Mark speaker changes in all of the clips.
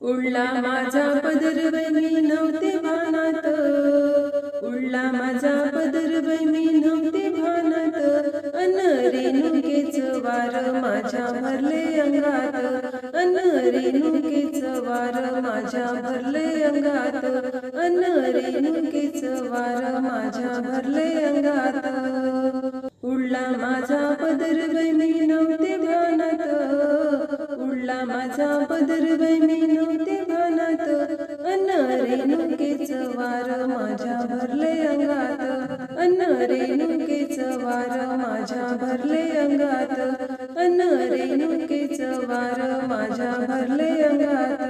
Speaker 1: उडला माझा पदर बहिणी नव्हते भानात. उडला माझा पदर बहिणी नव्हते भानात. अन रेणुकेच वार माझ्या भरले अंगात. अन रेणुकेच वार माझ्या भरले अंगात. अन रेणुकेच वार माझ्या भरले अंगात. उडला माझा पदर बहिणी नव्हते भानात. उडला माझा पदर बहिणी रेणुकेच वार माझ्या भरले अंगात.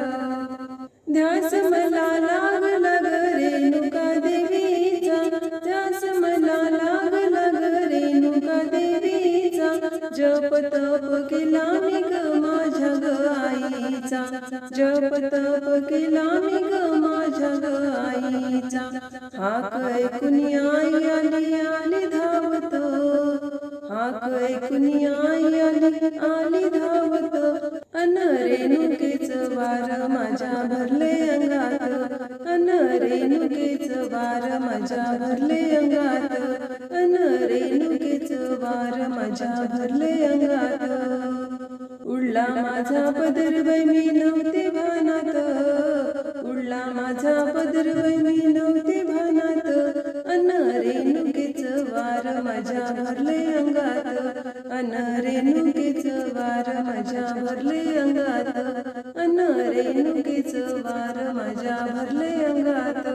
Speaker 1: ध्यास मला लागला ग रेणुका देवीचा. ध्यास मला लागला ग रेणुका देवीचा. जप तप केला मी ग माझ्या ग आईचा. जप तप केला मी ग माझ्या ग आईचा. हाक ऐकून आई आली आली धावतो. हाक ऐकून आई आली आली धावत. अन रेणुकेच वार माझ्या भरले अंगात. अन रेणुकेच वार माझ्या भरले अंगात. अन रेणुकेच वार माझ्या भरले अंगात. उडला माझा पदर बाई मी नव्हते भानात उडला माझा पदर बाई मी नव्हते माझ्या भरले अंगात अन रेणुकेच वार माझ्या भरले अंगात अन रेणुकेच वार माझ्या भरले अंगात.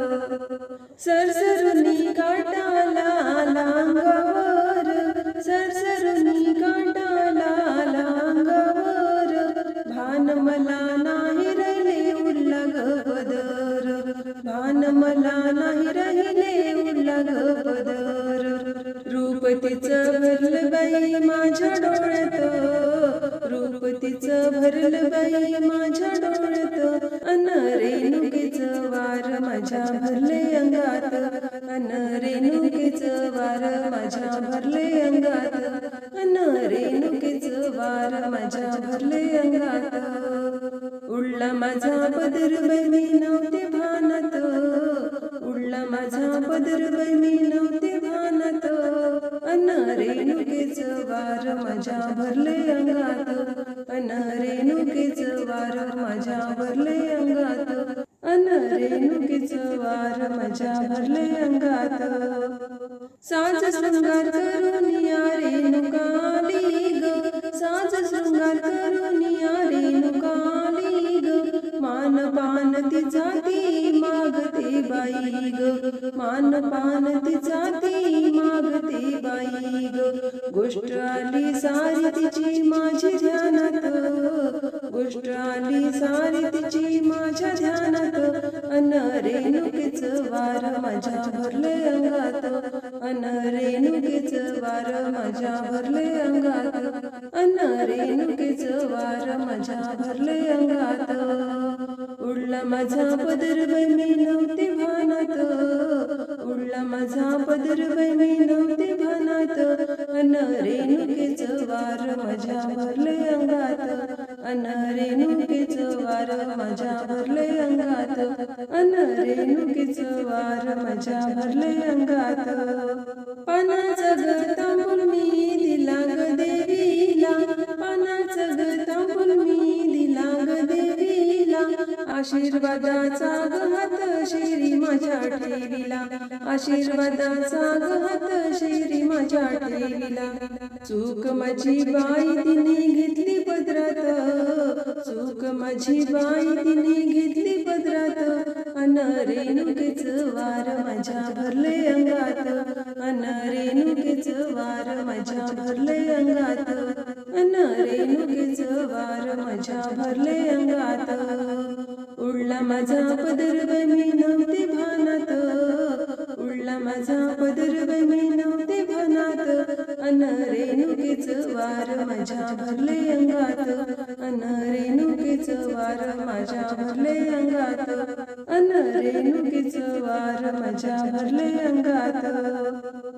Speaker 1: सरसर रूपतीचं भरल बाई माझ्या डोळ्यात. रूपतीचं भरल बाई माझ्या डोळ्यात. अन रेणुकीच वार माझ्या भरले अंगात. अन रेणुकीच वार माझ्या भरले अंगात. अन रेणुकेचं वार माझ्या भरले अंगात. उडला माझा पदर बाई नव्हते भानात. उडला माझा पदर बाई रेणुकेच वार माझ्या भरले अंगात. अन रेणुकेच वार माझ्या भरले अंगात. अन रेणुकेच वार माझ्या भरले अंगात. साज शृंगार करून या रेणुकाली ग. साज शृंगार करून या रेणुकाली ग. मान पान तिचा ती मागते बाई ग. मान पान तिचा ती बाई ग गोष्ट आली सारी तिची माझी ध्यानात. गोष्ट आली सारी तिची माझ्या ध्यानात. अन रेणुकीच वार माझ्या भरले अंगात. अन रेणुकीच वार माझ्या भरले अंगात. अन रेणुकीच वार माझ्या भरले अंगात. उडला माझा पदर बाई मी नव्हते भानात. उडला माझा पदर बाई मी रेणुकेच वार माझ्या भरले अंगात. अन रेणुकेच वार माझ्या भरले अंगात. अन रेणुकेच वार माझ्या भरले अंगात. पानाचा ग तांबूल मी दिला ग देवीला. पानाचा ग तांबूल मी दिला ग देवीला. आशीर्वादाचा ग हात शेरी माझ्या ठेवीला. आशीर्वादाचा ग तुझ्या ठेवीला चूक माझी बाई तिने घेतली पदरात. चूक माझी बाई तिने घेतली पदरात. अन रेणुकेच वार माझ्या भरले अंगात. अन रेणुकेच वार माझ्या भरले अंगात. अन रेणुकेच वार माझ्या भरले अंगात. उडला माझा पदर बनी मी नव्हते भानात माझा पदर बाई मी नव्हते भानात. अन रेणुकेच वार माझ्या भरले अंगात. अन रेणुकेच वार माझ्या भरले अंगात. अन रेणुकेच वार माझ्या भरले अंगात.